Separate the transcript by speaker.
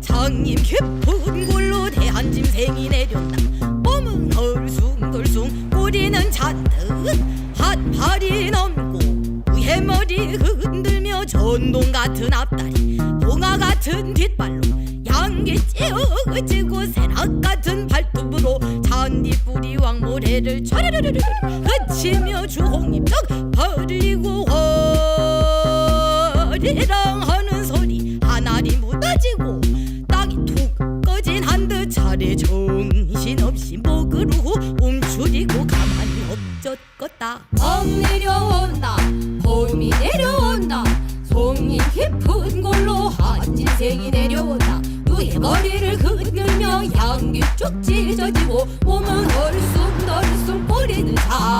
Speaker 1: 송님 깊은 골로 대한 짐승이 내렸다. 몸은 헐숭덜숭 꼬리는 잔뜩 핫팔이 넘고 해머리 흔들며 전동 같은 앞다리 봉화 같은 뒷발로 양기 찌어지고 새낙 같은 발톱으로 잔디뿌리 왕모래를 촤르르르르 그치며 주홍잎 쩍 벌리고 허리랑 하는 한듯 차례 정신없이 목으로 움츠리고 가만히 엎젖었다.
Speaker 2: 멍 내려온다. 봄이 내려온다. 송이 깊은 골로 한진생이 내려온다. 누의 머리를 흔들며 향기 쭉 찢어지고 몸은 얼숭덜숭 꼬리는 잔